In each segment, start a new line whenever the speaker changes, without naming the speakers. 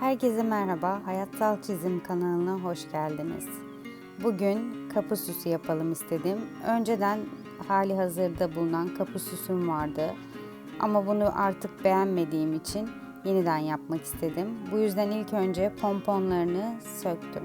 Herkese merhaba, Hayatsal Çizim kanalına hoş geldiniz. Bugün kapı süsü yapalım istedim. Önceden hali hazırda bulunan kapı süsüm vardı. Ama bunu artık beğenmediğim için yeniden yapmak istedim. Bu yüzden ilk önce pomponlarını söktüm.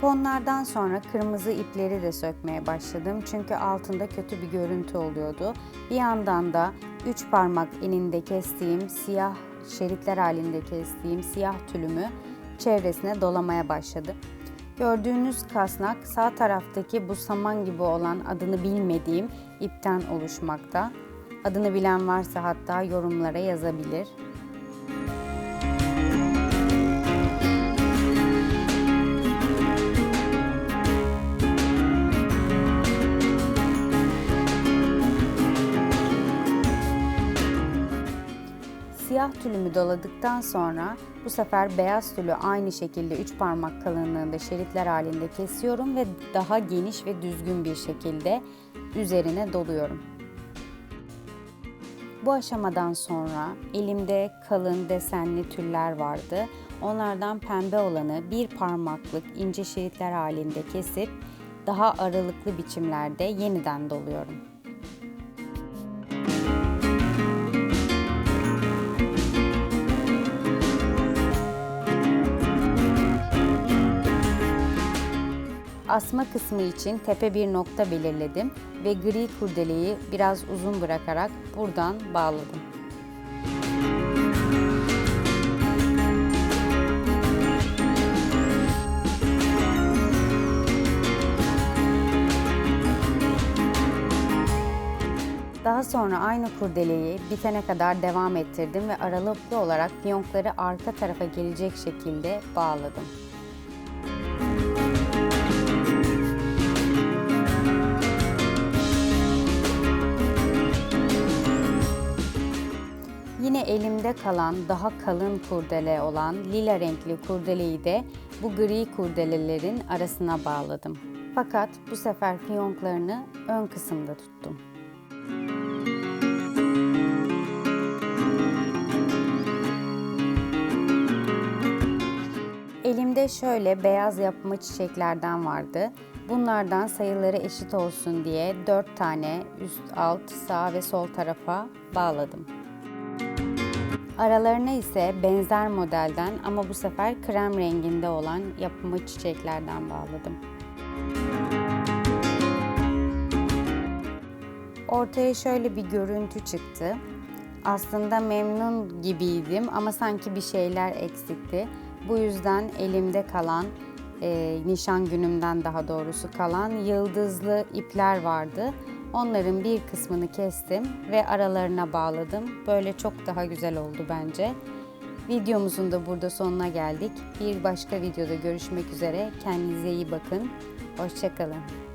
Pomponlardan sonra kırmızı ipleri de sökmeye başladım. Çünkü altında kötü bir görüntü oluyordu. Bir yandan da 3 parmak eninde kestiğim siyah şeritler halinde kestiğim siyah tülümü çevresine dolamaya başladı. Gördüğünüz kasnak sağ taraftaki bu saman gibi olan adını bilmediğim ipten oluşmakta. Adını bilen varsa hatta yorumlara yazabilir. Siyah tülümü doladıktan sonra bu sefer beyaz tülü aynı şekilde 3 parmak kalınlığında şeritler halinde kesiyorum ve daha geniş ve düzgün bir şekilde üzerine doluyorum. Bu aşamadan sonra elimde kalın desenli tüller vardı. Onlardan pembe olanı bir parmaklık ince şeritler halinde kesip daha aralıklı biçimlerde yeniden doluyorum. Asma kısmı için tepe bir nokta belirledim ve gri kurdeleyi biraz uzun bırakarak buradan bağladım. Daha sonra aynı kurdeleyi bitene kadar devam ettirdim ve aralıklı olarak fiyonkları arka tarafa gelecek şekilde bağladım. Yine elimde kalan daha kalın kurdele olan lila renkli kurdeleyi de bu gri kurdelelerin arasına bağladım. Fakat bu sefer fiyonklarını ön kısımda tuttum. Elimde şöyle beyaz yapma çiçeklerden vardı. Bunlardan sayıları eşit olsun diye 4 tane üst, alt, sağ ve sol tarafa bağladım. Aralarına ise benzer modelden ama bu sefer krem renginde olan yapımı çiçeklerden bağladım. Ortaya şöyle bir görüntü çıktı. Aslında memnun gibiydim ama sanki bir şeyler eksikti. Bu yüzden elimde kalan, e, nişan günümden daha doğrusu kalan yıldızlı ipler vardı. Onların bir kısmını kestim ve aralarına bağladım. Böyle çok daha güzel oldu bence. Videomuzun da burada sonuna geldik. Bir başka videoda görüşmek üzere. Kendinize iyi bakın. Hoşçakalın.